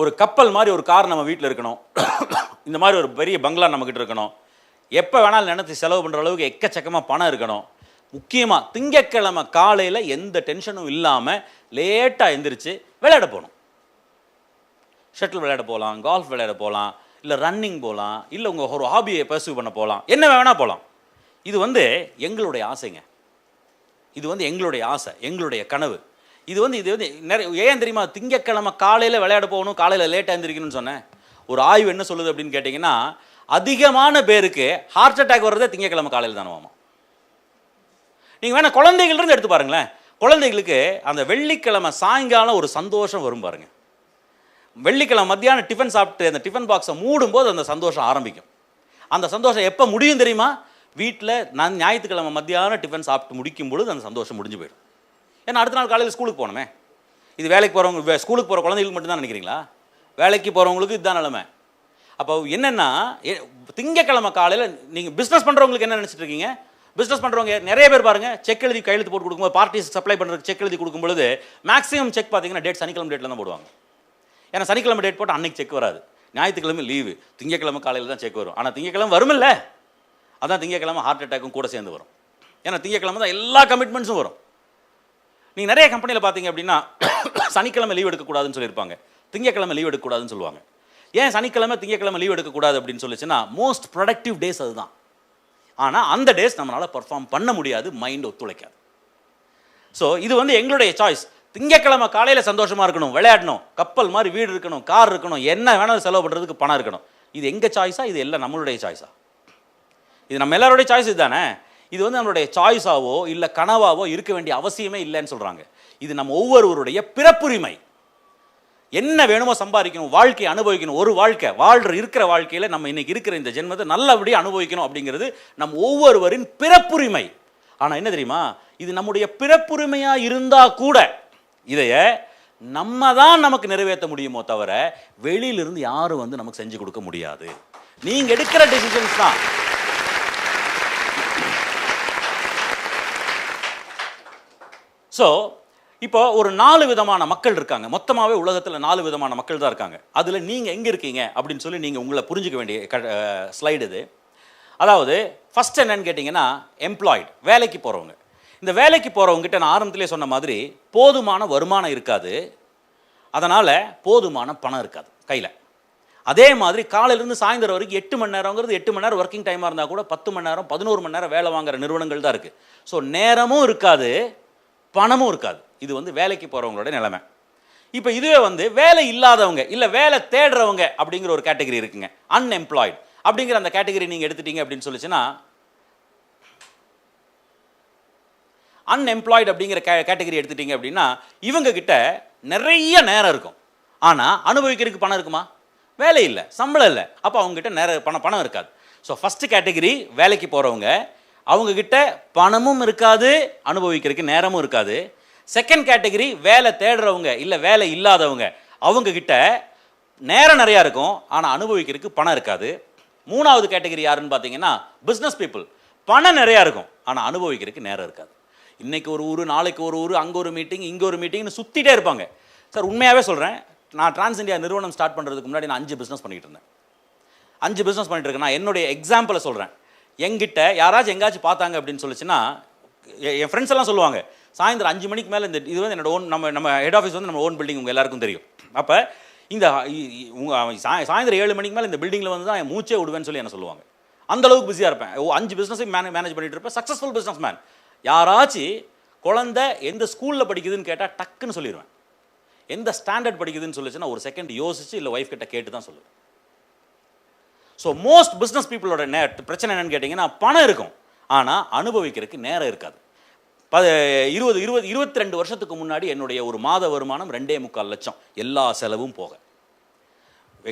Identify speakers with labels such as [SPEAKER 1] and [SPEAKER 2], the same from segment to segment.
[SPEAKER 1] ஒரு கப்பல் மாதிரி ஒரு கார் நம்ம வீட்டில் இருக்கணும். இந்த மாதிரி ஒரு பெரிய பங்களா நம்மக்கிட்ட இருக்கணும். எப்போ வேணாலும் நினைத்து செலவு பண்ணுற அளவுக்கு எக்கச்சக்கமாக பணம் இருக்கணும். முக்கியமாக திங்கக்கிழமை காலையில் எந்த டென்ஷனும் இல்லாமல் லேட்டாக எந்திரிச்சு விளையாட போகணும். ஷட்டில் விளையாட போகலாம் கால்ஃப் விளையாட போகலாம் இல்லை ரன்னிங் போகலாம் இல்லை உங்கள் ஒரு ஹாபியை பர்சியூ பண்ண போகலாம். என்ன வேணால் போகலாம். இது வந்து எங்களுடைய ஆசைங்க. இது வந்து எங்களுடைய ஆசை எங்களுடைய கனவு. இது வந்து இது வந்து நிறைய ஏன் தெரியுமா? திங்கக்கிழமை காலையில் விளையாட போகணும் காலையில் லேட்டாக எழுந்திரிக்கணும்னு சொன்னேன். ஒரு ஆய்வு என்ன சொல்லுது அப்படின்னு கேட்டிங்கன்னா அதிகமான பேருக்கு ஹார்ட் அட்டாக் வர்றதே திங்கக்கிழமை காலையில் தானவாமா. நீங்கள் வேணால் குழந்தைகள் இருந்து எடுத்து பாருங்களேன். குழந்தைகளுக்கு அந்த வெள்ளிக்கிழமை சாயங்காலம் ஒரு சந்தோஷம் வரும் பாருங்கள் வெள்ளிக்கிழமை மத்தியானம் டிஃபன் சாப்பிட்டு அந்த டிஃபன் பாக்ஸை மூடும்போது அந்த சந்தோஷம் ஆரம்பிக்கும். அந்த சந்தோஷம் எப்போ முடியும் தெரியுமா? வீட்டில் நான் ஞாயிற்றுக்கிழமை மத்தியானம் டிஃபன் சாப்பிட்டு முடிக்கும் பொழுது அந்த சந்தோஷம் முடிஞ்சு போயிடும். ஏன்னா அடுத்த நாள் காலையில் ஸ்கூலுக்கு போகணுமே. இது வேலைக்கு போகிறவங்க ஸ்கூலுக்கு போகிற குழந்தைகளுக்கு மட்டும்தான் நினைக்கிறீங்களா? வேலைக்கு போகிறவங்களுக்கு இதுதான் நிலமை. அப்போ என்னென்னா திங்கக்கிழமை காலையில் நீங்கள் பிஸ்னஸ் பண்ணுறவங்களுக்கு என்ன நினச்சிட்டு இருக்கீங்க? பிஸ்னஸ் பண்ணுறவங்க நிறைய பேர் பாருங்க செக் எழுதி கையெழுத்து போட்டு கொடுக்கும்போது பார்ட்டிஸ் சப்ளை பண்ணுறதுக்கு செக் எழுதி கொடுக்கும்பொழுது மேக்ஸிமம் செக் பார்த்தீங்கன்னா டேட் சனிக்கிழமை டேட்டில் தான் போடுவாங்க. ஏன்னா சனிக்கிழமை டேட் போட்டு அன்னைக்கு செக் வராது. ஞாயிற்றுக்கிழமை லீவு திங்கக்கிழமை காலையில் தான் செக் வரும். ஆனால் திங்கக்கிழமை வருமில்ல. அதான் திங்கக்கிழமை ஹார்ட் அட்டாக்கும் கூட சேர்ந்து வரும். ஏன்னா திங்கக்கிழமை தான் எல்லா கமிட்மெண்ட்ஸும் வரும். நீங்கள் நிறைய கம்பெனியில் பார்த்தீங்க அப்படின்னா சனிக்கிழமை லீவ் எடுக்கக்கூடாதுன்னு சொல்லியிருப்பாங்க. திங்கக்கிழமை லீவ் எடுக்கக்கூடாதுன்னு சொல்லுவாங்க. ஏன் சனிக்கிழமை திங்கக்கிழமை லீவ் எடுக்கக்கூடாது அப்படின்னு சொல்லிச்சுன்னா மோஸ்ட் ப்ரொடக்டிவ் டேஸ் அதுதான். ஆனால் அந்த டேஸ் நம்மளால் பர்ஃபார்ம் பண்ண முடியாது மைண்ட் ஒத்துழைக்காது. ஸோ இது வந்து எங்களுடைய சாய்ஸ் திங்கக்கிழமை காலையில் சந்தோஷமாக இருக்கணும் விளையாடணும் கப்பல் மாதிரி வீடு இருக்கணும் கார் இருக்கணும் என்ன வேணாலும் செலவு பண்ணுறதுக்கு பணம் இருக்கணும். இது எங்கள் சாய்ஸா இது எல்லாம் நம்மளுடைய சாய்ஸா இது நம்ம எல்லாருடைய சாய்ஸ் இதுதானே இது வந்து நம்மளுடைய சாய்ஸாவோ இல்லை கனவாவோ இருக்க வேண்டிய அவசியமே இல்லைன்னு சொல்கிறாங்க இது நம்ம ஒவ்வொருவருடைய பிறப்புரிமை. என்ன வேணுமோ சம்பாதிக்கணும் வாழ்க்கையை அனுபவிக்கணும் ஒரு வாழ்க்கை வாழ்ற இருக்கிற வாழ்க்கையில் நம்ம இன்னைக்கு இருக்கிற இந்த ஜென்மத்தை நல்லபடியாக அனுபவிக்கணும் அப்படிங்கிறது நம் ஒவ்வொருவரின் பிறப்புரிமை. ஆனால் என்ன தெரியுமா? இது நம்முடைய பிறப்புரிமையாக இருந்தால் கூட இதைய நம்ம தான் நமக்கு நிறைவேற்ற முடியுமோ தவிர வெளியிலிருந்து யாரும் வந்து நமக்கு செஞ்சு கொடுக்க முடியாது. நீங்கள் எடுக்கிற டெசிஷன்ஸ் தான். ஸோ இப்போ ஒரு நாலு விதமான மக்கள் இருக்காங்க. மொத்தமாகவே உலகத்தில் நாலு விதமான மக்கள் தான் இருக்காங்க. அதில் நீங்கள் எங்கே இருக்கீங்க? அப்படின்னு சொல்லி நீங்கள் உங்களை புரிஞ்சுக்க வேண்டிய ஸ்லைடு இது. அதாவது ஃபஸ்ட் என்னன்னு கேட்டிங்கன்னா எம்ப்ளாய்டு வேலைக்கு போகிறவங்க இந்த வேலைக்கு போகிறவங்ககிட்ட நான் ஆரம்பத்திலே சொன்ன மாதிரி போதுமான வருமானம் இருக்காது. அதனால் போதுமான பணம் இருக்காது கையில். அதே மாதிரி காலையிலேருந்து சாயந்தரம் வரைக்கும் எட்டு மணி நேரங்கிறது எட்டு மணி நேரம் ஒர்க்கிங் டைமாக இருந்தால் கூட பத்து மணி நேரம் பதினோரு மணி நேரம் வேலை வாங்குற நிறுவனங்கள் தான் இருக்குது ஸோ நேரமும் இருக்காது பணமும் இருக்காது. இது வந்து வேலைக்கு போகிறவங்களோட நிலைமை. இப்போ இதுவே வந்து வேலை இல்லாதவங்க இல்லை வேலை தேடுறவங்க அப்படிங்கிற ஒரு கேட்டகரி இருக்குங்க. அன்எம்ப்ளாய்டு அப்படிங்கிற அந்த கேட்டகரி நீங்கள் எடுத்துட்டீங்க அப்படின்னு சொல்லிச்சுன்னா அன்எம்ப்ளாய்டு அப்படிங்கிற கே கேட்டகரி எடுத்துட்டீங்க அப்படின்னா இவங்க கிட்ட நிறைய நேரம் இருக்கும். ஆனால் அனுபவிக்கிறதுக்கு பணம் இருக்குமா? வேலை இல்லை சம்பளம் இல்லை. அப்போ அவங்ககிட்ட நேர பணம் பணம் இருக்காது. ஸோ ஃபஸ்ட்டு கேட்டகரி வேலைக்கு போகிறவங்க அவங்கக்கிட்ட பணமும் இருக்காது அனுபவிக்கிறதுக்கு நேரமும் இருக்காது. செகண்ட் கேட்டகரி வேலை தேடுறவங்க இல்லை வேலை இல்லாதவங்க. அவங்கக்கிட்ட நேரம் நிறையா இருக்கும் ஆனால் அனுபவிக்கிறதுக்கு பணம் இருக்காது. மூணாவது கேட்டகரி யாருன்னு பார்த்தீங்கன்னா பிஸ்னஸ் பீப்புள் பணம் நிறையா இருக்கும் ஆனால் அனுபவிக்கிறதுக்கு நேரம் இருக்காது. இன்றைக்கி ஒரு ஊர் நாளைக்கு ஒரு ஊர் அங்கே ஒரு மீட்டிங் இங்கே ஒரு மீட்டிங்னு சுற்றிட்டே இருப்பாங்க. சார் உண்மையாகவே சொல்கிறேன் நான் டிரான்ஸ் இந்தியா நிறுவனம் ஸ்டார்ட் பண்ணுறதுக்கு முன்னாடி நான் அஞ்சு பிஸ்னஸ் பண்ணிகிட்டு இருந்தேன். அஞ்சு பிஸ்னஸ் பண்ணிட்டு இருக்கேன். நான் என்னுடைய எக்ஸாம்பிளை சொல்கிறேன் எங்கிட்ட யாராச்சும் எங்காச்சும் பார்த்தாங்க அப்படின்னு சொல்லிச்சுன்னா என் ஃப்ரெண்ட்ஸ் எல்லாம் சொல்லுவாங்க சாயந்தரம் அஞ்சு மணிக்கு மேலே இந்த இது வந்து என்னோட ஓன் நம்ம நம்ம ஹெட் ஆஃபீஸ் வந்து நம்ம ஓன் பில்டிங் உங்கள் எல்லாருக்கும் தெரியும். அப்போ இந்த உங்கள் சாய் அவன் சாயந்தரம் ஏழு மணிக்கு மேலே இந்த பில்டிங்கில் வந்து தான் என் மூச்சே விடுவேன்னு சொல்லி என்ன சொல்லுவாங்க. அந்தளவுக்கு பிஸியாக இருப்பேன். ஓ, அஞ்சு பிஸ்னஸையும் மேனே மேனேஜ் பண்ணிட்டு இருப்பேன். சக்ஸஸ்ஃபுல் பிஸ்னஸ் மேன் யாராச்சும் குழந்த எந்த ஸ்கூலில் படிக்குதுன்னு கேட்டால் டக்குன்னு சொல்லிடுவேன் எந்த ஸ்டாண்டர்ட் படிக்குதுன்னு சொல்லிச்சுன்னா ஒரு செகண்ட் யோசிச்சு இல்லை ஒய்ஃப் கிட்ட கேட்டு தான் சொல்லுவேன். ஸோ மோஸ்ட் பிஸ்னஸ் பீப்புளோட நே பிரச்சனை என்னன்னு கேட்டிங்கன்னா பணம் இருக்கும். ஆனால் அனுபவிக்கிறதுக்கு நேரம் இருக்காது. ப இருபது இருபது இருபத்தி ரெண்டு வருஷத்துக்கு முன்னாடி என்னுடைய ஒரு மாத வருமானம் ரெண்டே முக்கால் லட்சம். எல்லா செலவும் போக.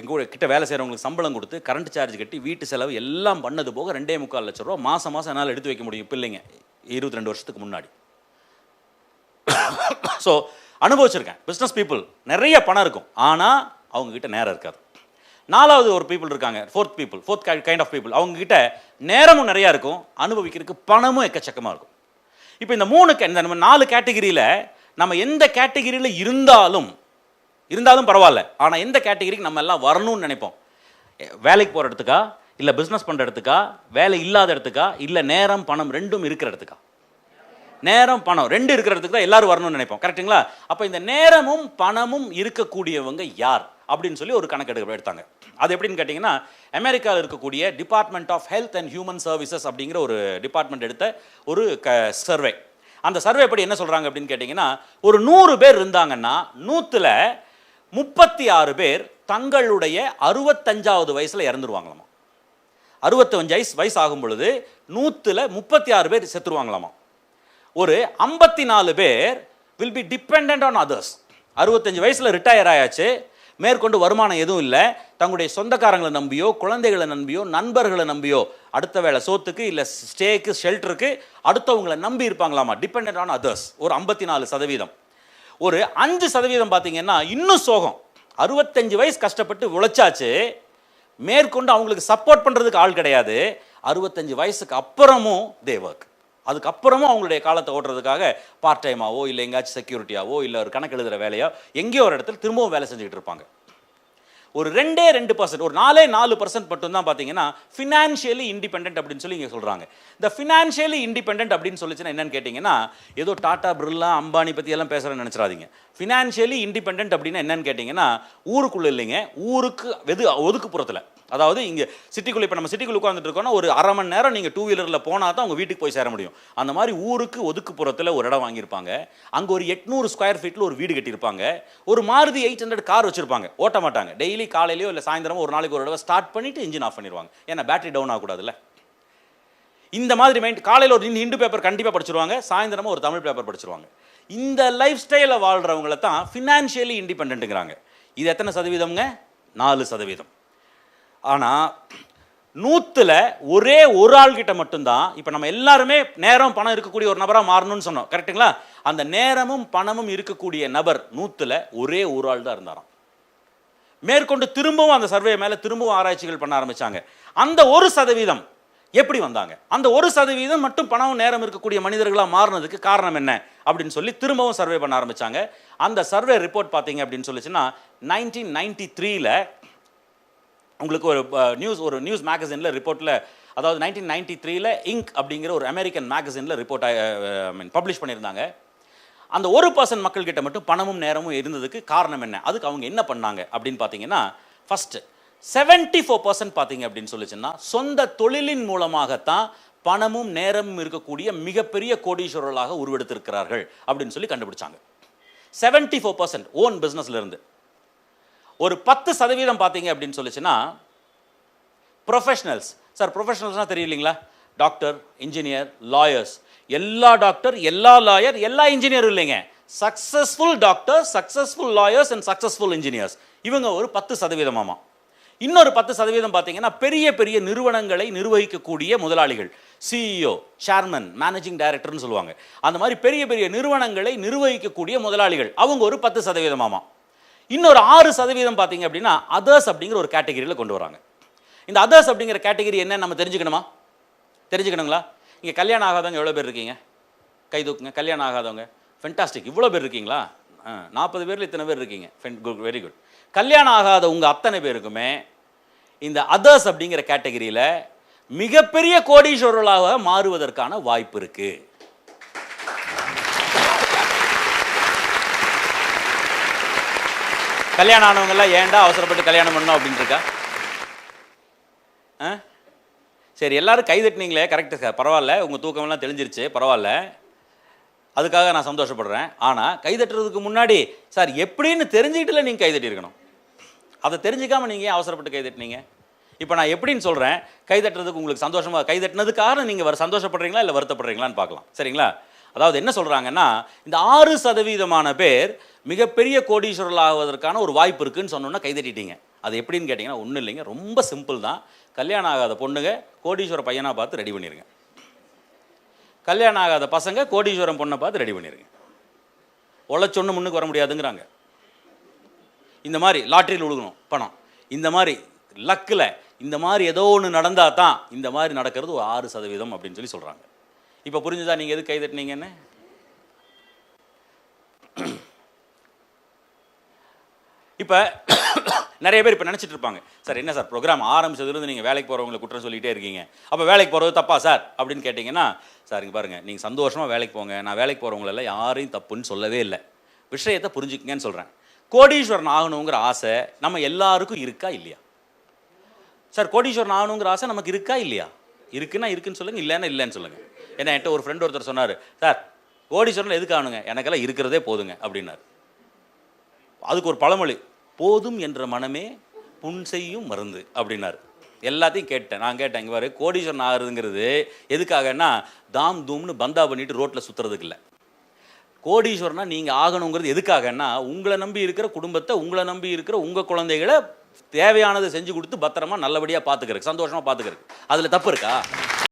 [SPEAKER 1] எங்கூட கிட்ட வேலை செய்கிறவங்களுக்கு சம்பளம் கொடுத்து கரண்ட் சார்ஜ் கட்டி வீட்டு செலவு எல்லாம் பண்ணது போக ரெண்டே முக்கால் லட்சம் ரூபா மாதம் மாதம் என்னால் எடுத்து வைக்க முடியும் பிள்ளைங்க. இருபத்தி ரெண்டு வருஷத்துக்கு முன்னாடி. ஸோ அனுபவிச்சிருக்கேன். பிஸ்னஸ் பீப்புள் நிறைய பணம் இருக்கும். ஆனால் அவங்கக்கிட்ட நேரம் இருக்காது. நாலாவது ஒரு பீப்புள் இருக்காங்க. Fourth people fourth kind of people அவங்கக்கிட்ட நேரமும் நிறையா இருக்கும் அனுபவிக்கிறதுக்கு பணமும் எக்கச்சக்கமாக இருக்கும். இப்போ இந்த மூணு இந்த நம்ம நாலு கேட்டகிரியில் நம்ம எந்த கேட்டகிரியில் இருந்தாலும் இருந்தாலும் பரவாயில்ல. ஆனால் எந்த கேட்டகிரிக்கு நம்ம எல்லாம் வரணும்னு நினைப்போம். வேலைக்கு போகிற இடத்துக்கா? இல்லை பிஸ்னஸ் பண்ணுற இடத்துக்கா? வேலை இல்லாத இடத்துக்கா? இல்லை நேரம் பணம் ரெண்டும் இருக்கிற இடத்துக்கா? நேரம் பணம். ரெண்டு இருக்கிறதுக்கு தான் எல்லாரும் வரணும்னு நினைப்போம். கரெக்ட்டுங்களா? அப்போ இந்த நேரமும் பணமும் இருக்கக்கூடியவங்க யார்? அப்படின்னு சொல்லி ஒரு கணக்கெடுப்பு எடுத்தாங்க. அது எப்படின்னு கேட்டிங்கன்னா அமெரிக்காவில் இருக்கக்கூடிய department of health and human services அப்படிங்கிற ஒரு டிபார்ட்மெண்ட் எடுத்த ஒரு க சர்வே அந்த சர்வே படி என்ன சொல்கிறாங்க அப்படின்னு கேட்டிங்கன்னா ஒரு நூறு பேர் இருந்தாங்கன்னா நூற்றுல முப்பத்தி ஆறு பேர் தங்களுடைய அறுபத்தஞ்சாவது வயசில் இறந்துருவாங்களாமா? அறுபத்தஞ்சு வயசு வயசு ஆகும் பொழுது நூற்றுல முப்பத்தி ஆறு பேர் செத்துருவாங்களாமா? ஒரு ஐம்பத்தி நாலு பேர் will be depend on others அறுபத்தஞ்சு வயசில் ரிட்டையர் ஆயாச்சு. மேற்கொண்டு வருமானம் எதுவும் இல்லை. தங்களுடைய சொந்தக்காரங்களை நம்பியோ குழந்தைகளை நம்பியோ நண்பர்களை நம்பியோ அடுத்த வேளை சோத்துக்கு இல்லை ஸ்டேக்கு ஷெல்டருக்கு அடுத்தவங்களை நம்பி இருப்பாங்களாமா? டிபெண்ட் ஆன் அதர்ஸ் ஒரு ஐம்பத்தி நாலு சதவீதம். ஒரு அஞ்சு சதவீதம் பார்த்தீங்கன்னா இன்னும் சோகம். அறுபத்தஞ்சு வயசு கஷ்டப்பட்டு உழைச்சாச்சு. மேற்கொண்டு அவங்களுக்கு சப்போர்ட் பண்ணுறதுக்கு ஆள் கிடையாது. அறுபத்தஞ்சு வயசுக்கு அப்புறமும் தே ஒர்க் அதுக்கப்புறமும் அவங்களுடைய காலத்தை ஓட்டுறதுக்காக பார்ட் டைமாவோ இல்லை எங்கேயாச்சும் செக்யூரிட்டியாவோ இல்லை ஒரு கணக்கு எழுதுகிற வேலையோ எங்கேயோ ஒரு இடத்துல திரும்பவும் வேலை செஞ்சுக்கிட்டு இருப்பாங்க. ஒரு ரெண்டே ரெண்டு பர்சன்ட் ஒரு நாலே நாலு பர்சன்ட் மட்டும்தான் பார்த்தீங்கன்னா ஃபினான்ஷியலி இண்டிபெண்ட் அப்படின்னு சொல்லி இங்கே சொல்கிறாங்க இந்த ஃபினான்ஷியலி இண்டிபெண்டன்ட் அப்படின்னு சொல்லிச்சுன்னா என்னன்னு கேட்டிங்கன்னா ஏதோ டாடா பிர்லா அம்பானி பற்றி எல்லாம் பேசுகிறேன்னு நினச்சிடாதீங்க. ஃபினான்ஷியலி இண்டிபெண்ட் அப்படின்னா என்னன்னு கேட்டிங்கன்னா ஊருக்குள்ளே இல்லைங்க. ஊருக்கு வெது ஒதுக்குப்புறத்தில் அதாவது இங்கே சிட்டிக்குள்ளே இப்போ நம்ம சிட்டிக்குள்ளே உட்காந்துட்டு இருக்கோம்னா ஒரு அரை மணி நேரம் நீங்கள் டூ வீலரில் போனால் தான் உங்கள் வீட்டுக்கு போய் சேர முடியும். அந்த மாதிரி ஊருக்கு ஒதுக்குப்புறத்தில் ஒரு இடம் வாங்கியிருப்பாங்க. அங்கே ஒரு எட்நூறு ஸ்கொயர் ஃபீட்டில் ஒரு வீடு கட்டியிருப்பாங்க. ஒரு மாருதி எயிட் ஹண்ட்ரட் கார் வச்சுருப்பாங்க. ஓட்ட மாட்டாங்க. டெய்லி காலையிலையோ இல்லை சாயந்தரமோ ஒரு நாளைக்கு ஒரு தடவை ஸ்டார்ட் பண்ணிட்டு இன்ஜின் ஆஃப் பண்ணிடுவாங்க ஏன்னா பேட்டரி டவுன் ஆகக்கூடாதுல்ல. இந்த மாதிரி மைண்ட் காலையில் ஒரு ஹிந்து பேப்பர் கண்டிப்பாக படிச்சிருவாங்க சாயந்தரமா ஒரு தமிழ் பேப்பர் படிச்சிருவாங்க. இந்த லைஃப் ஸ்டைலில் வாழ்கிறவங்கள தான் ஃபினான்ஷியலி இண்டிபெண்ட்டுங்கிறாங்க இது எத்தனை சதவீதம்ங்க? நாலு சதவீதம். ஆனால் நூற்றில் ஒரே ஒரு ஆள்கிட்ட மட்டும்தான் இப்போ நம்ம எல்லாருமே நேரம் பணம் இருக்கக்கூடிய ஒரு நபராக மாறணும்னு சொன்னோம் கரெக்ட்டுங்களா அந்த நேரமும் பணமும் இருக்கக்கூடிய நபர் நூற்றில் ஒரே ஒரு ஆள் தான் இருந்தாராம். மேற்கொண்டு திரும்பவும் அந்த சர்வே மேலே திரும்பவும் ஆராய்ச்சிகள் பண்ண ஆரம்பிச்சாங்க. அந்த ஒரு சதவீதம் எப்படி வந்தாங்க? அந்த ஒரு சதவீதம் மட்டும் பணம் நேரம் இருக்கக்கூடிய மனிதர்களாக மாறினதுக்கு காரணம் என்ன? அப்படின்னு சொல்லி திரும்பவும் சர்வே பண்ண ஆரம்பித்தாங்க அந்த சர்வே ரிப்போர்ட் பார்த்தீங்க அப்படின்னு சொல்லிச்சுன்னா நைன்டீன் நைன்டி த்ரீல உங்களுக்கு ஒரு நியூஸ் ஒரு நியூஸ் மேகசினில் ரிப்போர்ட்டில் அதாவது நைன்டீன் நைன்டி த்ரீல இங்க் அப்படிங்கிற ஒரு அமெரிக்கன் மேகசினில் ரிப்போர்ட் மீன் பப்ளிஷ் பண்ணியிருந்தாங்க. அந்த ஒரு பர்சன்ட் மக்கள்கிட்ட மட்டும் பணமும் நேரமும் இருந்ததுக்கு காரணம் என்ன? அதுக்கு அவங்க என்ன பண்ணாங்க அப்படின்னு பார்த்தீங்கன்னா ஃபஸ்ட்டு செவன்ட்டி ஃபோர் பர்சன்ட் பார்த்தீங்க அப்படின்னு சொல்லிச்சுன்னா சொந்த தொழிலின் மூலமாகத்தான் பணமும் நேரமும் இருக்கக்கூடிய மிகப்பெரிய கோடீஸ்வரர்களாக உருவெடுத்திருக்கிறார்கள் அப்படின்னு சொல்லி கண்டுபிடிச்சாங்க. செவன்ட்டி ஃபோர் பர்சன்ட் ஓன் இருந்து. ஒரு பத்து சதவீதம் பார்த்தீங்க அப்படின்னு சொல்லிச்சுன்னா ப்ரொஃபஷனல்ஸ் சார் ப்ரொஃபஷனல்ஸ்னால் தெரியலீங்களா? டாக்டர் இன்ஜினியர் லாயர்ஸ் எல்லா டாக்டர் எல்லா லாயர் எல்லா இன்ஜினியரும் இல்லைங்க. Successful doctor successful lawyers and successful engineers இவங்க ஒரு பத்து சதவீதமாமா. இன்னொரு பத்து சதவீதம் பார்த்தீங்கன்னா பெரிய பெரிய நிறுவனங்களை நிர்வகிக்கக்கூடிய முதலாளிகள். சிஇஓ சேர்மன் மேனேஜிங் டைரக்டர்னு சொல்லுவாங்க. அந்த மாதிரி பெரிய பெரிய நிறுவனங்களை நிர்வகிக்கக்கூடிய முதலாளிகள். அவங்க ஒரு பத்து சதவீதமாமா. இன்னொரு ஆறு சதவீதம் பார்த்தீங்க அப்படின்னா அதர்ஸ் அப்படிங்கிற ஒரு கேட்டகரியில் கொண்டு வராங்க. இந்த அதர்ஸ் அப்படிங்கிற கேட்டகரி என்ன? நம்ம தெரிஞ்சுக்கணுமா? தெரிஞ்சுக்கணுங்களா? இங்கே கல்யாணம் ஆகாதவங்க எவ்வளோ பேர் இருக்கீங்க? கை தூக்குங்க கல்யாணம் ஆகாதவங்க. ஃபென்டாஸ்டிக் இவ்வளோ பேர் இருக்கீங்களா? நாற்பது பேரில் இத்தனை பேர் இருக்கீங்க. குட் வெரி குட் கல்யாணம் ஆகாத உங்கள் அத்தனை பேருக்குமே இந்த அதர்ஸ் அப்படிங்கிற கேட்டகரியில் மிகப்பெரிய கோடீஸ்வரர்களாக மாறுவதற்கான வாய்ப்பு இருக்குது கல்யாணம் ஆனவங்கெல்லாம் ஏன்டா அவசரப்பட்டு கல்யாணம் பண்ணோம் அப்படின்னு இருக்கா? ஆ? சரி எல்லாரும் கை தட்டினீங்களே கரெக்டு சார் பரவாயில்ல உங்கள் தூக்கமெல்லாம் தெளிஞ்சிருச்சு பரவாயில்ல. அதுக்காக நான் சந்தோஷப்படுறேன். ஆனால் கை தட்டுறதுக்கு முன்னாடி சார் எப்படின்னு தெரிஞ்சுக்கிட்டுல நீங்கள் கை தட்டியிருக்கணும். அதை தெரிஞ்சுக்காமல் நீங்கள் ஏன் அவசரப்பட்டு கை தட்டினீங்க? இப்போ நான் எப்படின்னு சொல்கிறேன் கை தட்டுறதுக்கு உங்களுக்கு சந்தோஷமாக கை தட்டினதுக்காக நீங்கள் வர சந்தோஷப்படுறீங்களா இல்லை வருத்தப்படுறீங்களான்னு பார்க்கலாம். சரிங்களா? அதாவது என்ன சொல்கிறாங்கன்னா இந்த ஆறு சதவீதமான பேர் மிகப்பெரிய கோடீஸ்வரர்கள் ஆவதற்கான ஒரு வாய்ப்பு இருக்குன்னு சொன்னோன்னா கை தட்டிட்டீங்க. அது எப்படின்னு கேட்டிங்கன்னா ஒன்றும் இல்லைங்க ரொம்ப சிம்பிள் தான். கல்யாணம் ஆகாத பொண்ணுங்க கோடீஸ்வர பையனாக பார்த்து ரெடி பண்ணிடுங்க கல்யாணம் ஆகாத பசங்க கோடீஸ்வரம் பொண்ணை பார்த்து ரெடி பண்ணிடுங்க உழைச்சொன்னு முன்னுக்கு வர முடியாதுங்கிறாங்க. இந்த மாதிரி லாட்டரியில் விழுகணும் பணம். இந்த மாதிரி லக்கில் இந்த மாதிரி ஏதோ ஒன்று நடந்தால் தான் இந்த மாதிரி நடக்கிறது ஒரு ஆறு சதவீதம் அப்படின்னு சொல்லி சொல்கிறாங்க இப்போ புரிஞ்சுதா நீங்கள் எது கைதட்டினீங்கன்னு? இப்போ நிறைய பேர் இப்போ நினச்சிட்டு இருப்பாங்க. சார் என்ன சார் ப்ரோக்ராம் ஆரம்பிச்சதுலேருந்து நீங்கள் வேலைக்கு போகிறவங்களை குற்றம் சொல்லிகிட்டே இருக்கீங்க. அப்போ வேலைக்கு போகிறது தப்பா சார்? அப்படின்னு கேட்டிங்கன்னா சார் இங்கே பாருங்கள் நீங்கள் சந்தோஷமாக வேலைக்கு போங்க. நான் வேலைக்கு போகிறவங்களெல்லாம் யாரையும் தப்புன்னு சொல்லவே இல்லை. விஷயத்தை புரிஞ்சுக்கங்கன்னு சொல்கிறேன் கோடீஸ்வரன் ஆகணுங்கிற ஆசை நம்ம எல்லாருக்கும் இருக்கா இல்லையா? சார் கோடீஸ்வரன் ஆகணுங்கிற ஆசை நமக்கு இருக்கா இல்லையா? இருக்குன்னா இருக்குன்னு சொல்லுங்கள் இல்லைன்னா இல்லைன்னு சொல்லுங்கள் ஏன்னா என்கிட்ட ஒரு ஃப்ரெண்ட் ஒருத்தர் சொன்னார் சார் கோடீஸ்வரன் எதுக்கு ஆகணுங்க? எனக்கெல்லாம் இருக்கிறதே போதுங்க. அப்படின்னாரு. அதுக்கு ஒரு பழமொழி. போதும் என்ற மனமே புண் செய்யும் மருந்து அப்படின்னாரு. எல்லாத்தையும் கேட்டேன். நான் கேட்டேன் இங்கே பாரு கோடீஸ்வரன் ஆகுதுங்கிறது எதுக்காகன்னா தாம் தூம்னு பந்தா பண்ணிட்டு ரோட்டில் சுற்றுறதுக்கு இல்லை. கோடீஸ்வரனா நீங்கள் ஆகணுங்கிறது எதுக்காகன்னா உங்களை நம்பி இருக்கிற குடும்பத்தை உங்களை நம்பி இருக்கிற உங்கள் குழந்தைகளை தேவையானதை செஞ்சு கொடுத்து பத்திரமா நல்லபடியாக பார்த்துக்கிறதுக்கு சந்தோஷமாக பார்த்துக்கிறதுக்கு அதில் தப்பு இருக்கா?